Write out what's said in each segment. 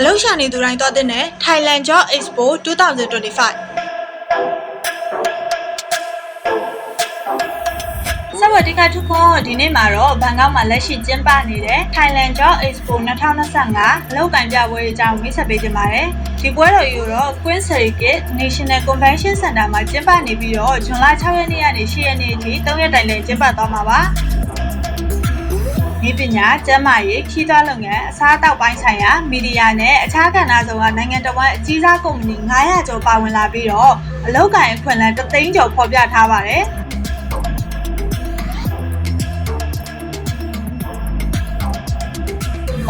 အလုံးရှာနေသူတိုင်းသွားတဲ့နယ် Thailand Job Expo 2025ဆက်ဝတီကထုခွန်ဒီနေ့မှာတော့ဘန်ကောက်မှာလက်ရှိကျင်းပနေတဲ့ Thailand Job Expo 2025လောက်ကန်ပြပွဲအကြောင်းမိတ်ဆက်ပေးကြပါမယ်။ဒီပွဲတော်ကြီးကိုတော့ Queen Circuit National Convention Center မှာကျင်းပနေပြီးတော့ဇွန်လ6ရက်နေ့ကနေ7ရက်နေ့ထိ3ရက်တိုင်လည်းကျင်းပသွားမှာပါ။ ပညာကျန်းမာရေးခီးသွွားလုပ်ငန်းအစားအသောက်ပိုင်းဆိုင်ရာမီဒီယာနဲ့အခြားကဏ္ဍစုံကနိုင်ငံတော်ဝန်အကြီးစားကုမ္ပဏီ900ကျော်ပါဝင်လာပြီးတော့အလုပ်ကိုင်အခွင့်အလမ်း3သိန်းကျော်ဖော်ပြထားပါတယ်။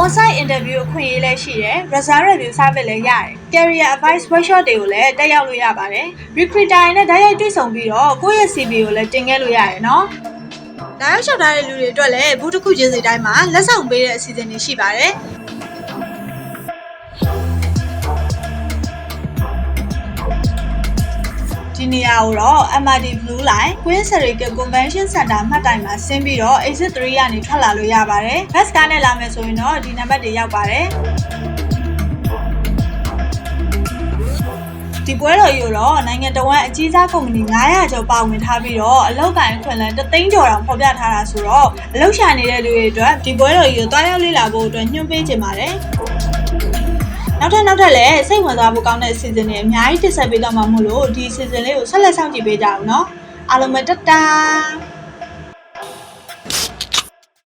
on-site interview အခွင့်အရေးလည်းရှိတယ် result review service လည်းရတယ် career advice workshop တွေကိုလည်းတက်ရောက်လို့ရပါတယ် recruiter တွေနဲ့ဓာတ်ရိုက်တွေ့ဆုံပြီးတော့ကိုယ့်ရဲ့ CV ကိုလည်းတင်ခဲ့လို့ရတယ်နော် ဓာတ်ရိုက်လျှောက်ထားတဲ့လူတွေအတွက်လည်းဘူးတစ်ခုချင်းစီတိုင်းမှာလက်ဆောင်ပေးတဲ့အစီအစဉ်တွေရှိပါတယ်ဒီနေရာကိုတော့ MRT Blue Line Queen Circuit Convention Center မှတ်တိုင်မှာဆင်းပြီးတော့ exit 3ကနေထွက်လာလို့ရပါတယ်။ bus ကားနဲ့လာမယ်ဆိုရင်တော့ဒီနံပါတ်တွေရောက်ပါတယ်။ ဒီပွဲတော်ကြီးကိုတော့နိုင်ငံတော်ဝန်အကြီးစားကုမ္ပဏီ900ကျော်ပါဝင်ထားပြီးတော့အလောက်ကိုင်အခွင့်အလမ်းတသိန်းကျော်တောင်ဖော်ပြထားတာဆိုတော့အလောက်ရှာနေတဲ့လူတွေအတွက်ဒီပွဲတော်ကြီးကိုတွားရောက်လေ့လာဖို့အတွက်ညွှန်ပေးချင်ပါတယ်။နောက်ထပ်နောက်ထပ်လည်းစိတ်ဝင်စားဖို့ကောင်းတဲ့ season တွေအများကြီးတစ်ဆက်ပေးတော့မှာမို့လို့ဒီ season လေးကိုဆက်လက်စောင့်ကြည့်ပေးကြအောင်နော်အားလုံးပဲတတ်တာ